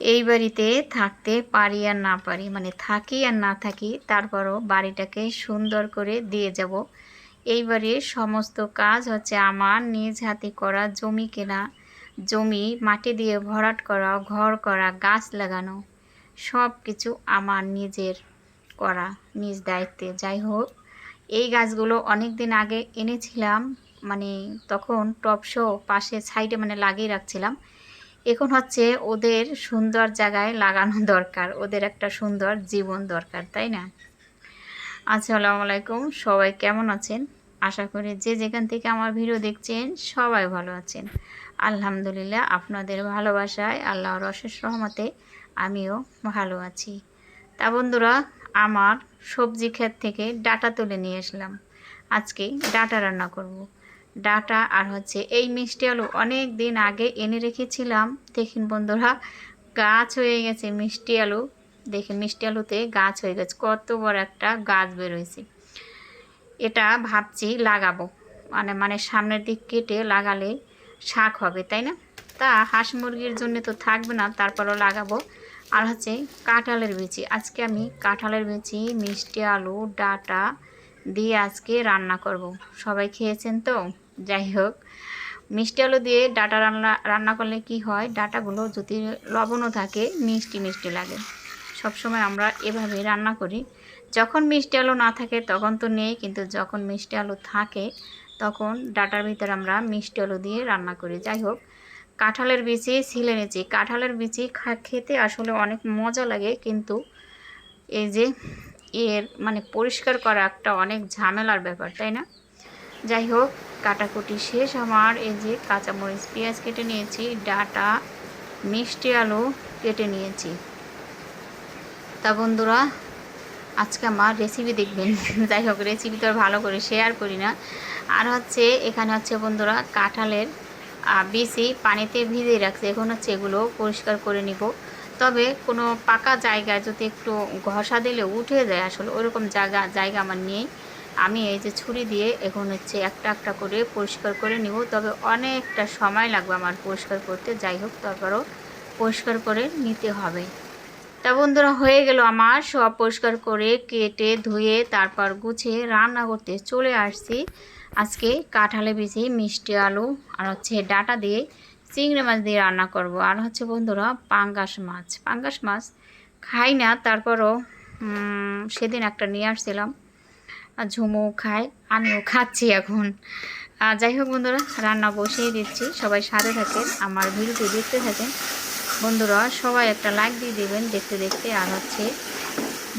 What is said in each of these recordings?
এই বাড়িতে থাকতে পারি আর না পারি মানে থাকি আর না থাকি, তারপরও বাড়িটাকে সুন্দর করে দিয়ে যাব। এই বাড়ির সমস্ত কাজ হচ্ছে আমার নিজ হাতে করা জমি কেনা, জমি মাটি দিয়ে ভরাট করা, ঘর করা, গাছ লাগানো সব কিছু আমার নিজের করা, নিজ দায়িত্বে। যাই হোক, এই গাছগুলো অনেক দিন আগে এনেছিলাম মানে তখন টপশো পাশে সাইডে মানে লাগিয়ে রাখছিলাম। এখন হচ্ছে ওদের সুন্দর জায়গায় লাগানো দরকার, ওদের একটা সুন্দর জীবন দরকার, তাই না? আসসালামু আলাইকুম, সবাই কেমন আছেন? আশা করি যে যেখান থেকে আমার ভিডিও দেখছেন সবাই ভালো আছেন। আলহামদুলিল্লাহ, আপনাদের ভালোবাসায়, আল্লাহর অশেষ রহমতে আমিও ভালো আছি। তা বন্ধুরা, আমার সবজি ক্ষেত থেকে ডাটা তুলে নিয়ে আসলাম। আজকে ডাটা রান্না করব। ডাটা আর হচ্ছে এই মিষ্টি আলু অনেক দিন আগে এনে রেখেছিলাম। দেখুন বন্ধুরা, গাছ হয়ে গেছে মিষ্টি আলু। দেখেন মিষ্টি আলুতে গাছ হয়ে গেছে, কত বড় একটা গাছ বেরোয়েছে এটা ভাবছি লাগাবো। মানে মানে সামনের দিক কেটে লাগালে শাক হবে, তাই না? তা হাঁস মুরগির জন্য তো থাকবে না, তারপরও লাগাবো। আর হচ্ছে কাঁঠালের বিচি, আজকে আমি কাঁঠালের বিচি, মিষ্টি আলু, ডাটা দিয়ে আজকে রান্না করব। সবাই খেয়েছেন তো? যাই হোক, মিষ্টি আলু দিয়ে ডাটা রান্না রান্না করলে কি হয়? ডাটাগুলো যদি লবণও থাকে, মিষ্টি মিষ্টি লাগে। সবসময় আমরা এভাবে রান্না করি। যখন মিষ্টি আলু না থাকে, তখন তো নেই, কিন্তু যখন মিষ্টি আলু থাকে, তখন ডাটার ভিতরে আমরা মিষ্টি আলু দিয়ে রান্না করি। যাই হোক, কাঁঠালের বিচি ছিলে নিয়েছি কাঁঠালের বিচি খেতে আসলে অনেক মজা লাগে, কিন্তু এই যে এর মানে পরিষ্কার করা একটা অনেক ঝামেলার ব্যাপার, তাই না? যাই হোক কাটাকুটি শেষ। আমার এই যে কাঁচামরিচ, পেঁয়াজ কেটে নিয়েছি, ডাটা, মিষ্টি আলু কেটে নিয়েছি। তা বন্ধুরা, আজকে আমার রেসিপি দেখবেন। যাই হোক রেসিপি তো আর ভালো করে শেয়ার করি না। আর হচ্ছে, এখানে হচ্ছে বন্ধুরা, কাঁঠালের বিচি পানিতে ভিজিয়ে রাখছে। এখন হচ্ছে এগুলো পরিষ্কার করে নিব। তবে কোনো পাকা জায়গায় যদি একটু ঘষা দিলে উঠে যায় আসলে, ওরকম জায়গা জায়গা আমার নেই। আমি এই যে ছুরি দিয়ে এখন হচ্ছে একটা একটা করে পরিষ্কার করে নিব। তবে অনেকটা সময় লাগবে আমার পরিষ্কার করতে। যাই হোক, তারপরও পরিষ্কার করে নিতে হবে। তা বন্ধুরা, হয়ে গেল আমার সব পরিষ্কার করে কেটে ধুয়ে তারপর গুছিয়ে রান্না করতে চলে আসছি। আজকে কাঁঠালে বিচি মিষ্টি আলু আর হচ্ছে ডাটা দিয়ে চিংড়ি মাছ দিয়ে রান্না করব। আর হচ্ছে বন্ধুরা, পাঙ্গাস মাছ। পাঙ্গাস মাছ খাই না, তারপরও সেদিন একটা নিয়ে আসছিলাম। আর ঝুমু খায়, আমিও খাচ্ছি এখন। যাই হোক বন্ধুরা, রান্না বসিয়ে দিচ্ছি। সবাই সাথে থাকেন, আমার ভিডিওটি দেখতে থাকেন। বন্ধুরা, সবাই একটা লাইক দিয়ে দেবেন দেখতে দেখতে, আর হচ্ছে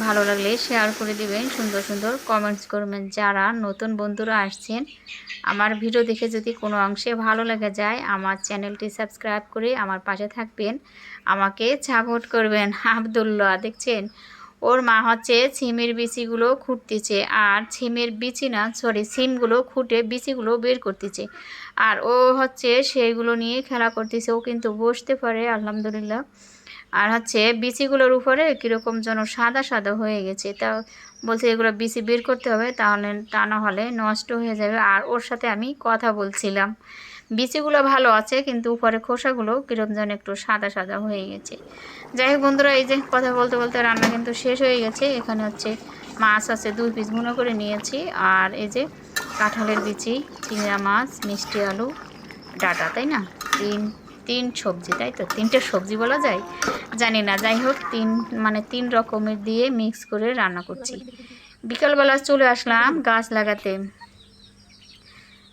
ভালো লাগলে শেয়ার করে দিবেন, সুন্দর সুন্দর কমেন্টস করবেন। যারা নতুন বন্ধুরা আসছেন, আমার ভিডিও দেখে যদি কোনো অংশে ভালো লেগে যায়, আমার চ্যানেলটি সাবস্ক্রাইব করে আমার পাশে থাকবেন। আমাকে সাপোর্ট করবেন, আবদুল্লাহ, দেখছেন? ওর মা হচ্ছে ছিমের বিচিগুলো খুঁটতেছে আর ছিমের বিচি না সরি সিমগুলো খুঁটে বিচিগুলো বের করতেছে। আর ও হচ্ছে সেইগুলো নিয়ে খেলা করতেছে, ও কিন্তু বসতে পারে, আলহামদুলিল্লাহ। আর হচ্ছে বিচিগুলোর উপরে কীরকম যেন সাদা সাদা হয়ে গেছে। তা বলছে এগুলো বিচি বের করতে হবে, তাহলে তা না হলে নষ্ট হয়ে যাবে। আর ওর সাথে আমি কথা বলছিলাম। বিচিগুলো ভালো আছে, কিন্তু উপরে খোসাগুলো কীরকম যেন একটু সাদা সাদা হয়ে গেছে। যাই হোক বন্ধুরা, এই যে কথা বলতে বলতে রান্না কিন্তু শেষ হয়ে গেছে। এখানে হচ্ছে মাছ আছে, দুই পিস গুঁড়ো করে নিয়েছি। আর এই যে কাঁঠালের বিচি, চিংড়া মাছ, মিষ্টি আলু, ডাটা, তাই না? তিন তিন সবজি, তাই তো? তিনটে সবজি বলা যায়? জানি না, যাই হোক, তিন মানে তিন রকমের দিয়ে মিক্স করে রান্না করছি। বিকালবেলা চলে আসলাম গাছ লাগাতে।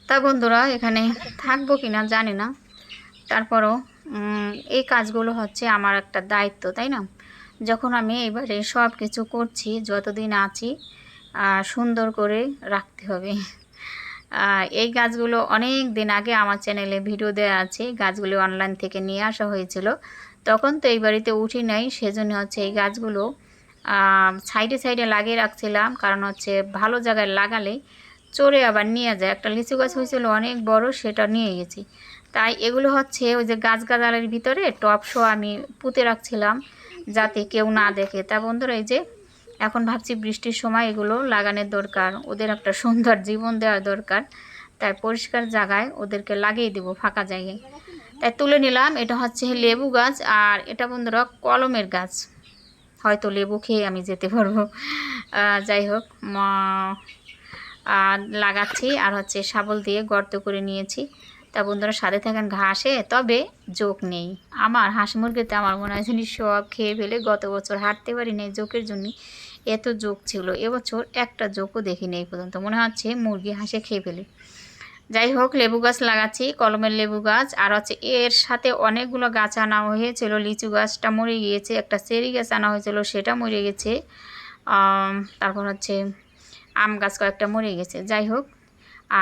তা বন্ধুরা, এখানে থাকব কি না জানি না। তারপরও এই কাজগুলো হচ্ছে আমার একটা দায়িত্ব, তাই না? যখন আমি এবারে সব কিছু করছি, যতদিন আছি সুন্দর করে রাখতে হবে। এই গাছগুলো অনেক দিন আগে আমার চ্যানেলে ভিডিও দেওয়া আছে গাছগুলো অনলাইন থেকে নিয়ে আসা হয়েছিল। তখন তো এই বাড়িতে উঠি নাই, সেজন্য হচ্ছে এই গাছগুলো সাইডে সাইডে লাগিয়ে রাখছিলাম। কারণ হচ্ছে ভালো জায়গায় লাগালে চড়ে আবার নিয়ে যায়। একটা লিচু গাছ হয়েছিল, অনেক বড়, সেটা নিয়ে গেছি। তাই এগুলো হচ্ছে ওই যে গাছ গাছালের ভিতরে টপ শো আমি পুঁতে রাখছিলাম যাতে কেউ না দেখে। তা বন্ধুরা, এই যে এখন ভাবছি বৃষ্টির সময় এগুলো লাগানোর দরকার, ওদের একটা সুন্দর জীবন দেওয়ার দরকার। তাই পরিষ্কার জায়গায় ওদেরকে লাগিয়ে দেবো ফাঁকা জায়গায়। তাই তুলে নিলাম, এটা হচ্ছে লেবু গাছ আর এটা বন্ধুরা কলমের গাছ। হয়তো লেবু খেয়ে আমি যেতে পারব। যাই হোক আর লাগাচ্ছি আর হচ্ছে শাবল দিয়ে গর্ত করে নিয়েছি। তা বন্ধুরা, সাথে থাকেন ঘাসে, তবে জোক নেই। আমার হাঁস মুরগিতে আমার মনে হয় জিনিস সব খেয়ে ফেলে গত বছর হাঁটতে পারি নাই জোকের জন্য। এত জোক ছিল, এবছর একটা জোকও দেখিনি এই পর্যন্ত। মনে হচ্ছে মুরগি হাঁসে খেয়ে ফেলে। যাই হোক, লেবু গাছ লাগাচ্ছি, কলমের লেবু গাছ, আর হচ্ছে এর সাথে অনেকগুলো গাছ আনা হয়েছিল। লিচু গাছটা মরে গিয়েছে, একটা চেরি গাছ আনা হয়েছিল, সেটা মরে গেছে। তারপর হচ্ছে আম গাছ কয়েকটা মরে গেছে, যাই হোক।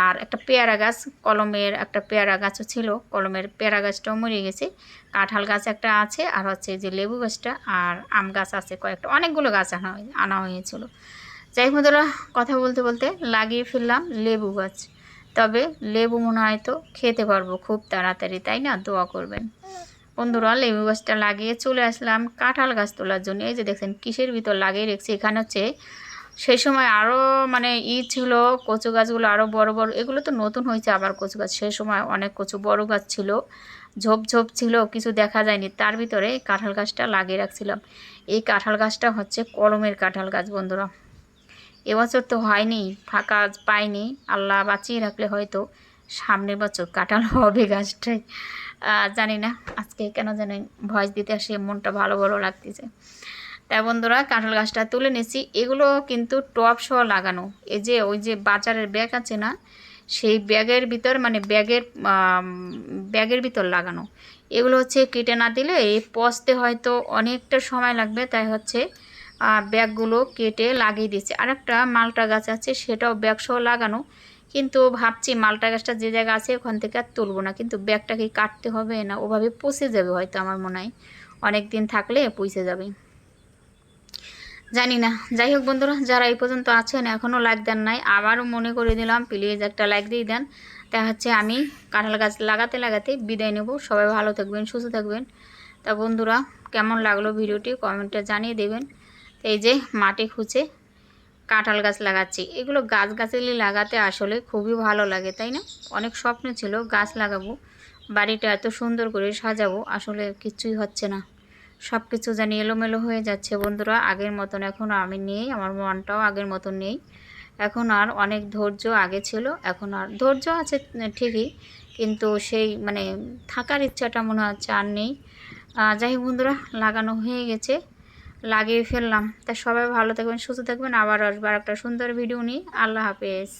আর একটা পেয়ারা গাছ, কলমের একটা পেয়ারা গাছও ছিল, কলমের পেয়ারা গাছটাও মরে গেছে। কাঁঠাল গাছ একটা আছে, আর হচ্ছে যে লেবু গাছটা, আর আম গাছ আছে কয়েকটা, অনেকগুলো গাছ আনা আনা হয়েছিল। যাই হোক কথা বলতে বলতে লাগিয়ে ফেললাম লেবু গাছ। তবে লেবু মনে হয় তো খেতে পারব খুব তাড়াতাড়ি, তাই না? দোয়া করবেন। বন্ধুরা, লেবু গাছটা লাগিয়ে চলে আসলাম কাঁঠাল গাছ তোলার জন্য। এই যে দেখছেন, কিসের ভিতর লাগিয়ে রেখেছি? এখানে হচ্ছে সেই সময় আরও মানে ই ছিল কচু গাছগুলো আরও বড় বড় এগুলো তো নতুন হয়েছে আবার কচু গাছ। সেই সময় অনেক কচু বড় গাছ ছিল ঝোপ ঝোপ ছিল কিছু দেখা যায়নি। তার ভিতরে কাঁঠাল গাছটা লাগিয়ে রাখছিলাম। এই কাঁঠাল গাছটা হচ্ছে কলমের কাঁঠাল গাছ বন্ধুরা। এবছর তো হয়নি ফাঁকা পাইনি আল্লাহ বাঁচিয়ে রাখলে হয়তো সামনের বছর কাঁঠাল হবে গাছটায়। আহ, জানি না আজকে কেন জানি ভয়েস দিতে আসে মনটা ভালো ভালো লাগতেছে। তাই বন্ধুরা কাঁঠাল গাছটা তুলে নিয়েছি। এগুলো কিন্তু টপ সহ লাগানো। এই যে, ওই যে বাজারের ব্যাগ আছে না, সেই ব্যাগের ভিতর মানে ব্যাগের ব্যাগের ভিতর লাগানো। এগুলো হচ্ছে কেটে না দিলে এই পচতে হয়তো অনেকটা সময় লাগবে। তাই হচ্ছে ব্যাগগুলো কেটে লাগিয়ে দিয়েছে। আর একটা মালটা গাছ আছে, সেটাও ব্যাগ সহ লাগানো। কিন্তু ভাবছি মালটা গাছটা যে জায়গা আছে ওখান থেকে আর তুলবো না। কিন্তু ব্যাগটাকে কাটতে হবে না, ওভাবে পচে যাবে হয়তো আমার মনে হয়। অনেক দিন থাকলে পচে যাবে। জানি না যাই হোক বন্ধুরা, যারা এই পর্যন্ত আছেন এখনও লাইক দেন নাই, আবারও মনে করে দিলাম প্লিজ একটা লাইক দিয়ে দেন। তা হচ্ছে আমি কাঁঠাল গাছ লাগাতে লাগাতে বিদায় নেব। সবাই ভালো থাকবেন, সুস্থ থাকবেন। তা বন্ধুরা, কেমন লাগল ভিডিওটি কমেন্টে জানিয়ে দেবেন। এই যে মাটি খুঁচে কাঁঠাল গাছ লাগাচ্ছি। এগুলো গাছ গাছালি লাগাতে আসলে খুবই ভালো লাগে, তাই না? অনেক স্বপ্ন ছিল গাছ লাগাবো, বাড়িটা এত সুন্দর করে সাজাবো, আসলে কিছুই হচ্ছে না। সব কিছু জানি এলোমেলো হয়ে যাচ্ছে বন্ধুরা, আগের মতন এখন আমি নেই, আমার মনটাও আগের মতন নেই। এখন আর অনেক ধৈর্য আগে ছিল, এখন আর ধৈর্য আছে ঠিকই, কিন্তু সেই মানে থাকার ইচ্ছাটা মনে হচ্ছে আর নেই। যাই বন্ধুরা, লাগানো হয়ে গেছে, লাগিয়ে ফেললাম। তা সবাই ভালো থাকবেন, সুস্থ থাকবেন, আবার আসবার একটা সুন্দর ভিডিও নিয়ে। আল্লাহ হাফেজ।